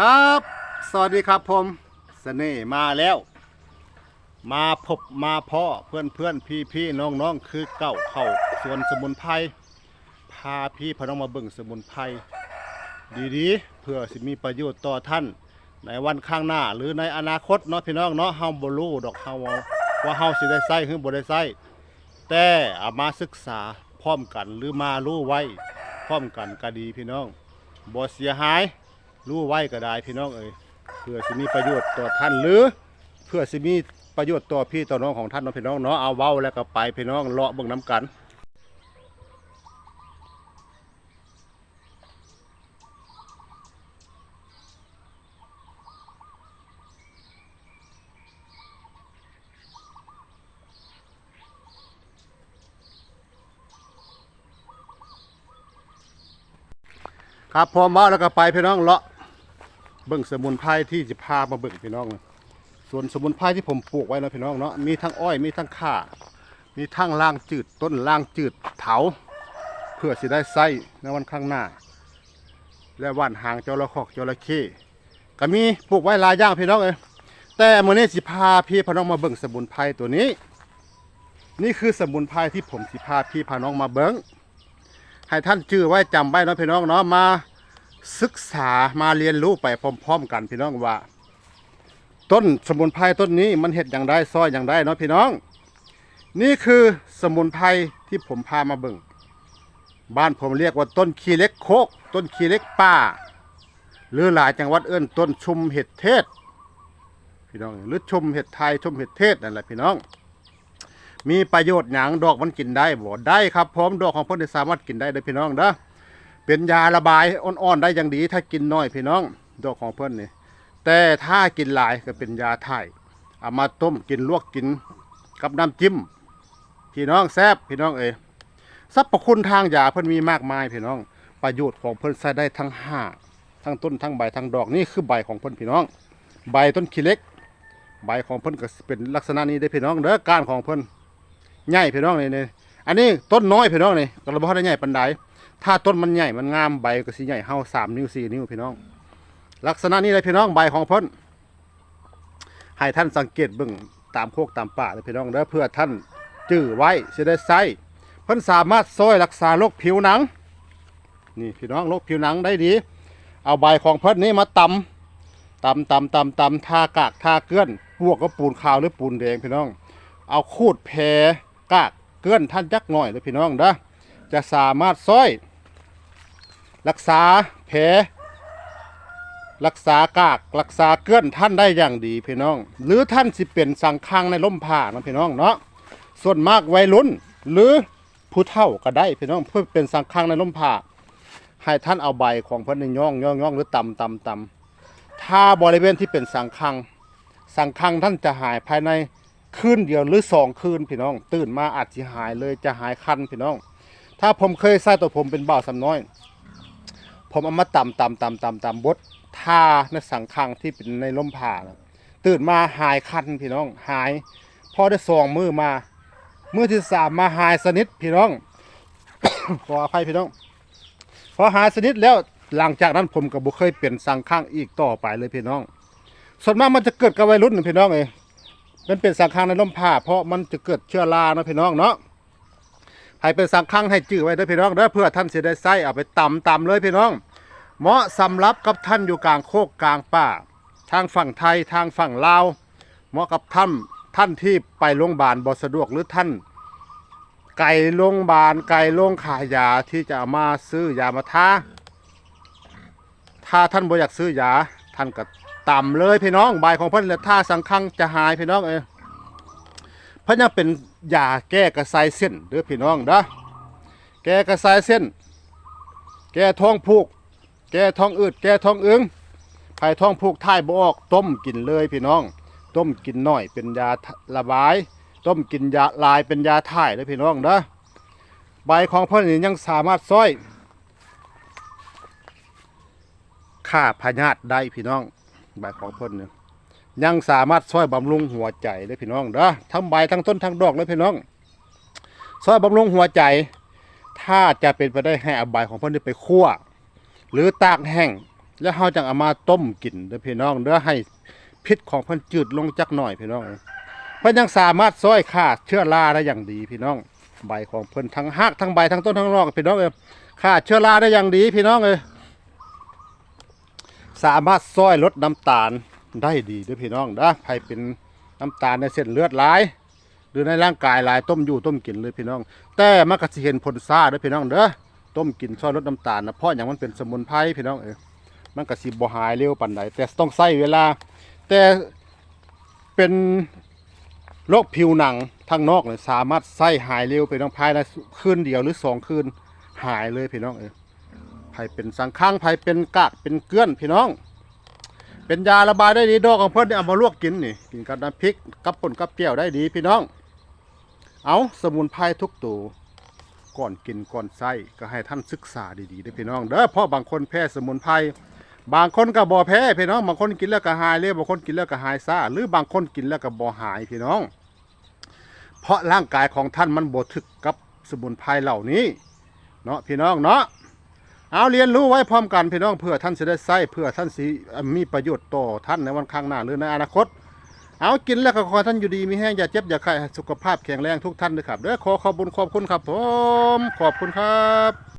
ครับ สวัสดีครับผมเสน่ห์มาแล้ว มาพบมาพ่อเพื่อนเพื่อนพี่พี่น้องน้องคือเก้าเข้าสวนสมุนไพรพาพี่พน้องมาเบิ่งสมุนไพรดีๆ เพื่อสิมีประโยชน์ต่อท่าน ในวันข้างหน้าหรือในอนาคตเนาะพี่น้องเนาะเฮาบ่รู้ดอกเฮาว่าเฮาสิได้ใช้หรือบ่ได้ใช้แต่เอามาศึกษาพร้อมกันหรือมารู้ไว้ พร้อมกันก็ดีพี่น้องบ่เสียหาย รู้ไว้ก็ได้พี่น้องเอ้ยเพื่อสิมีประโยชน์ต่อท่านหรือ เพื่อสิมีประโยชน์ต่อพี่ต่อน้องของท่านเนาะพี่น้องเนาะเอาเว้าแล้วก็ไปพี่น้องเลาะเบิ่งน้ำกันครับพร้อมาแล้วก็ไปพี่น้องเลาะ เบิ่งสมุนไพรที่จะพามาเบิ่งพี่น้องส่วนสมุนไพรที่ผมปลูกไว้นะพี่น้องเนาะมีทั้งอ้อยมีทั้งข่า มีทั้งล่างจืดต้นล่างจืดเถาเพื่อสิได้ใส่ในวันข้างหน้า และว่านหางจระเข้จระเข้ก็มีปลูกไว้หลายอย่างพี่น้องเอ้ยแต่เมื้อนี้สิพาพี่พาน้องมาเบิ่งสมุนไพรตัวนี้ นี่คือสมุนไพรที่ผมสิพาพี่พาน้องมาเบิ่งให้ท่านชื่อไว้จำไว้นะพี่น้องเนาะมา ศึกษามาเรียนรู้ไปพร้อม ๆ กันพี่น้องว่า ต้นสมุนไพรต้นนี้มันเห็ดอย่างได้ซอยอย่างได้เนาะพี่น้อง นี่คือสมุนไพรที่ผมพามาเบิ่งบ้านผมเรียกว่าต้นขีเล็กโคก ต้นขีเล็กป่า หรือหลายจังหวัดเอิ้นต้นชุมเห็ดเทศ พี่น้องหรือชุมเห็ดไทยชุมเห็ดเทศนั่นแหละพี่น้อง มีประโยชน์หยังดอกมันกินได้บ่ได้ครับพร้อมดอกของเพิ่นนี่สามารถกินได้เด้อพี่น้องเด้อ เป็นยาระบายอ่อนๆได้อย่างดี ถ้ากินน้อยพี่น้องดอกของเพิ่อนนี่แต่ถ้ากินหลายก็เป็นยาถ่ายเอามาต้มกินลวกกินกับน้ำจิ้ม พี่น้องแซบพี่น้องเอ้ยสรรพคุณทางยาเพิ่อนมีมากมายพี่น้อง ประโยชน์ของเพิ่อนใช้ได้ทั้งห้าทั้งต้นทั้งใบทั้งดอกนี่คือใบของเพิ่อนพี่น้อง ใบต้นขี้เล็ก ใบของเพิ่อนก็เป็นลักษณะนี้ได้พี่น้องเด้อกานของเพิ่อนใหญ่พี่น้องนี่นี่อันนี้ต้นน้อยพี่น้องนี่ก็บ่ได้ใหญ่ปานใด ถ้าต้นมันใหญ่มันงามใบก็สิใหญ่เฮาสามนิ้วสี่นิ้วพี่น้อง ลักษณะนี้เลยพี่น้องใบของเพิ่นให้ท่านสังเกตเบิ่งตามโคกตามป่าเลยพี่น้องเด้อเพื่อท่านจื้อไว้สิได้ใช้เพิ่นสามารถช่วยรักษาโรคผิวหนัง นี่พี่น้องโรคผิวหนังได้ดี เอาใบของเพิ่นนี้มาตำตำตำตำตำทากากทาเกลือนพวกก็ปูนขาวหรือปูนแดงพี่น้อง เอาคูดแพรกากเกลื่อนท่านจักหน่อยเลยพี่น้องเด้อ จะสามารถซ้อย รักษาแผลรักษากากรักษาเกลื่อนท่านได้อย่างดีพี่น้อง หรือท่านสิเป็นสังคังในล่มผ้านะพี่น้องเนาะส่วนมากวัยรุ่น หรือผู้เฒ่าก็ได้พี่น้องเพื่อเป็นสังคังในล่มผ้าให้ท่านเอาใบของเพิ่นนี่ย่องย่องย่องหรือตำตำตำถ้าบริเวณที่เป็นสังคัง สังคังท่านจะหายภายในคืนเดียวหรือสองคืนพี่น้อง ตื่นมาอาจจะหายเลยจะหายคันพี่น้อง ถ้าผมเคยใส่ตัวผมเป็นบ่าวสำน้อย ผมเอามาตำตำตำตำตำบดทาในสังคังที่เป็นในล่มผ่านะตื่นมาหายคันพี่น้องหายพอได้สองมือมามือที่สามมาหายสนิทพี่น้อง ขออภัยพี่น้อง พอหายสนิทแล้วหลังจากนั้นผมก็บ่เคยเป็นสังคังอีกต่อไปเลยพี่น้อง ส่วนมากมันจะเกิดกับวัยรุ่นพี่น้องเองมันเป็นสังคังในร่มผ้าเพราะมันจะเกิดเชื้อรานะพี่น้องเนาะ ให้เป็นสังคังให้จื้อไว้ด้อพี่น้องเด้อเพื่อท่านเสิได้ใส่เอาไปตำตำเลยพี่น้อง เหมาะสำหรับกับท่านอยู่กลางโคกกลางป่า ทางฝั่งไทยทางฝั่งลาว เหมาะกับท่านท่านที่ไปโรงพยาบาลบ่สะดวกหรือท่าน ไก่โรงพยาบาลไก่โรงขายยาที่จะเอามาซื้อยามาทาถ้าท่านบ่อยากซื้อยาท่านก็ต่ำเลยพี่น้องใบของเพิ่นแล้วถ้าสังคังจะหายพี่น้องเอ้ยเพิ่นยังเป็นยาแก้กระสายเส้นเด้อพี่น้องเด้อแก้กระสายเส้น แก้ท้องผูก แก้ท้องอืด แก้ท้องอึงภายท้องผูกท้ายบออก ต้มกินเลยพี่น้อง ต้มกินหน่อยเป็นยาระบาย ต้มกินยาลายเป็นยาถ่ายเด้อพี่น้องเด้อใบของพิ่นนี่ยังสามารถซ้อยฆ่าพยาธิได้พี่น้องใบของพ่นเนี่ย ยังสามารถช่วยบำรุงหัวใจเลยพี่น้องเด้อทั้งใบทั้งต้นทั้งดอกเลยพี่น้องช่วยบำรุงหัวใจ ถ้าจะเป็นไปได้ให้อาใบของเพิ่นนี่ไปคั่ว หรือตากแห้งแล้วเฮาจังเอามาต้มกินเด้อพี่น้องเด้อให้พิษของเพิ่นจืดลงจักหน่อยพี่น้องเพิ่นยังสามารถซอยฆ่าเชื้อราได้อย่างดีพี่น้อง ใบของเพิ่นทั้งหักทั้งใบทั้งต้นทั้งนอกพี่น้องเอ้ยฆ่าเชื้อราได้อย่างดีพี่น้องเอ้ยสามารถซอยลดน้ำตาล ได้ดีด้วยพี่น้องนะใครเป็นน้ำตาลในเส้นเลือดหลาย หรือในร่างกายหลายต้มอยู่ต้มกินเลยพี่น้อง แต่มันก็สิเห็นผลซ่าด้อพี่น้องเด้อต้มกินซอยลดน้ำตาลนะเพราะอย่างมันเป็นสมุนไพรพี่น้องเอ้ยมันก็สิบ่หายเร็วปานใดแต่ต้องใช้เวลา แต่เป็นโรคผิวหนังทางนอกเนี่ยสามารถใช้หายเร็วไปน้องภายในคืนเดียวหรือสองคืนหายเลยพี่น้องเอ้ยไผเป็นสังข้างไผเป็นกากเป็นเกลือนพี่น้อง เป็นยาระบายได้ดีดอกของเพิ่นเนี่ยเอามาลวกกินนี่กินกับน้ำพริกกับป่นกับแก้ยวได้ดีพี่น้อง เอาสมุนไพรทุกตัวก่อนกินก่อนใส่ก็ให้ท่านศึกษาดีๆด้อพี่น้องเด้อเพราะบางคนแพ้สมุนไพรบางคนก็บ่แพ้พี่น้องบางคนกินแล้วก็หายเลยบางคนกินแล้วก็หายซ่าหรือบางคนกินแล้วก็บ่หายพี่น้อง เพราะร่างกายของท่านมันบ่ถึกกับสมุนไพรเหล่านี้เนาะพี่น้องเนาะ เอาเรียนรู้ไว้พร้อมกันพี่น้องเพื่อท่านจะได้ใช้เพื่อท่านสิมีประโยชน์ต่อท่านในวันข้างหน้าหรือในอนาคต เอากินแล้วก็ขอให้ท่านอยู่ดีมีแห้งอย่าเจ็บอย่าไข้สุขภาพแข็งแรงทุกท่านด้วยครับเด้อขอขอบคุณขอบคุณครับผมขอบคุณครับ